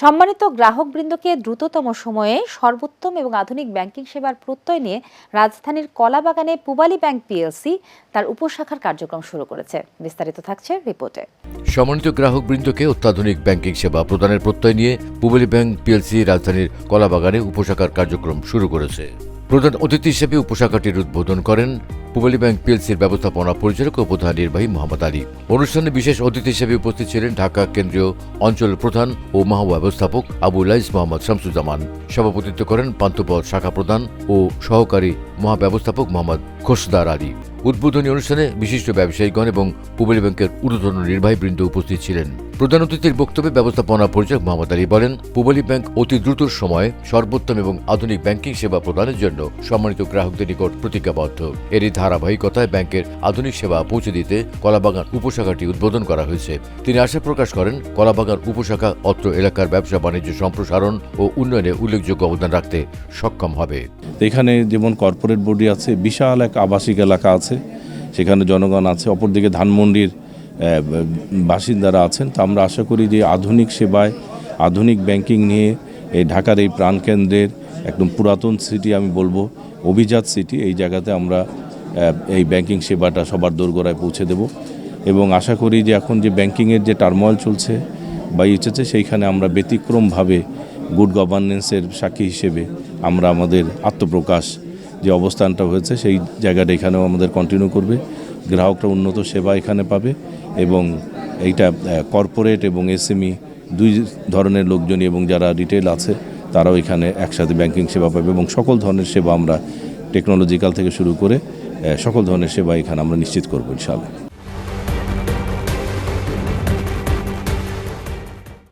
সম্মানিত গ্রাহকবৃন্দকে দ্রুততম সময়ে সর্বোত্তম এবং আধুনিক ব্যাংকিং সেবার প্রত্যয় নিয়ে রাজধানীর কলাবাগানে পুবালী ব্যাংক পিএলসি তার উপশাখার কার্যক্রম শুরু করেছে। বিস্তারিত থাকছে রিপোর্টে। সম্মানিত গ্রাহকবৃন্দকে অত্যাধুনিক ব্যাংকিং সেবা প্রদানের প্রত্যয় নিয়ে পুবলি ব্যাংক পিএলসি রাজধানীর কলাবাগানে উপশাখার কার্যক্রম শুরু করেছে। প্রধান অতিথি হিসেবে উপশাখাটির উদ্বোধন করেন পুবালী ব্যাংক পিএলসির ব্যবস্থাপনা পরিচালক ও প্রধান নির্বাহী মোহাম্মদ আলী। অনুষ্ঠানে বিশেষ অতিথি হিসেবে উপস্থিত ছিলেন ঢাকা কেন্দ্রীয় অঞ্চল প্রধান ও মহাব্যবস্থাপক আবু লাইস মোহাম্মদ শামসুজ্জামান। সভাপতিত্ব করেন পান্থপথ শাখা প্রধান ও সহকারী মহাব্যবস্থাপক মোহাম্মদ খোসদার আলী। উদ্বোধনী অনুষ্ঠানে বিশিষ্ট ব্যবসায়ীগণ এবং পুবালী ব্যাংকের ঊর্ধ্বতন নির্বাহীবৃন্দ উপস্থিত ছিলেন। প্রধান অতিথির বক্তব্যে ব্যবস্থাপনা পরিচালক মোহাম্মদ আলী বলেন, পুবালী ব্যাংক অতি দ্রুত সময়ে সর্বোত্তম এবং আধুনিক ব্যাংকিং সেবা প্রদানের জন্য সম্মানিত গ্রাহকদের নিকট প্রতিজ্ঞাবদ্ধ। এরই ধারাবাহিকতায় ব্যাংকের আধুনিক সেবা পৌঁছে দিতে কলাবাগান উপশাখাটি উদ্বোধন করা হয়েছে। তিনি আশা প্রকাশ করেন, কলাবাগান উপশাখা অত্র এলাকার ব্যবসা বাণিজ্য সম্প্রসারণ ও উন্নয়নে উল্লেখযোগ্য অবদান রাখতে সক্ষম হবে। এখানে যেমন কর্পোরেট বডি আছে, বিশাল এক আবাসিক এলাকা আছে। সেখানে জনগণ আছে। অপরদিকে ধানমন্ডির বাসিন্দারা আছেন, তা আমরা আশা করি যে আধুনিক সেবায়, আধুনিক ব্যাংকিং নিয়ে এই ঢাকার এই প্রাণকেন্দ্রের একদম পুরাতন সিটি আমি বলব, অভিজাত সিটি এই জায়গাতে আমরা এই ব্যাংকিং সেবাটা সবার দোরগোড়ায় পৌঁছে দেব। এবং আশা করি যে এখন যে ব্যাংকিংয়ের যে টার্ময়েল চলছে বা ইচ্ছেছে সেইখানে আমরা ব্যতিক্রমভাবে গুড গভর্নেন্সের সাক্ষী হিসেবে আমরা আমাদের আত্মপ্রকাশ যে অবস্থানটা হয়েছে, সেই জায়গাটা এখানেও আমাদের কন্টিনিউ করবে। গ্রাহকরা উন্নত সেবা এখানে পাবে এবং এইটা কর্পোরেট এবং এসএমই দুই ধরনের লোকজনই এবং যারা রিটেল আছে তারাও এখানে একসাথে ব্যাংকিং সেবা পাবে এবং সকল ধরনের সেবা আমরা টেকনোলজিক্যাল থেকে শুরু করে সকল ধরনের সেবা এখানে আমরা নিশ্চিত করব ইনশাআল্লাহ।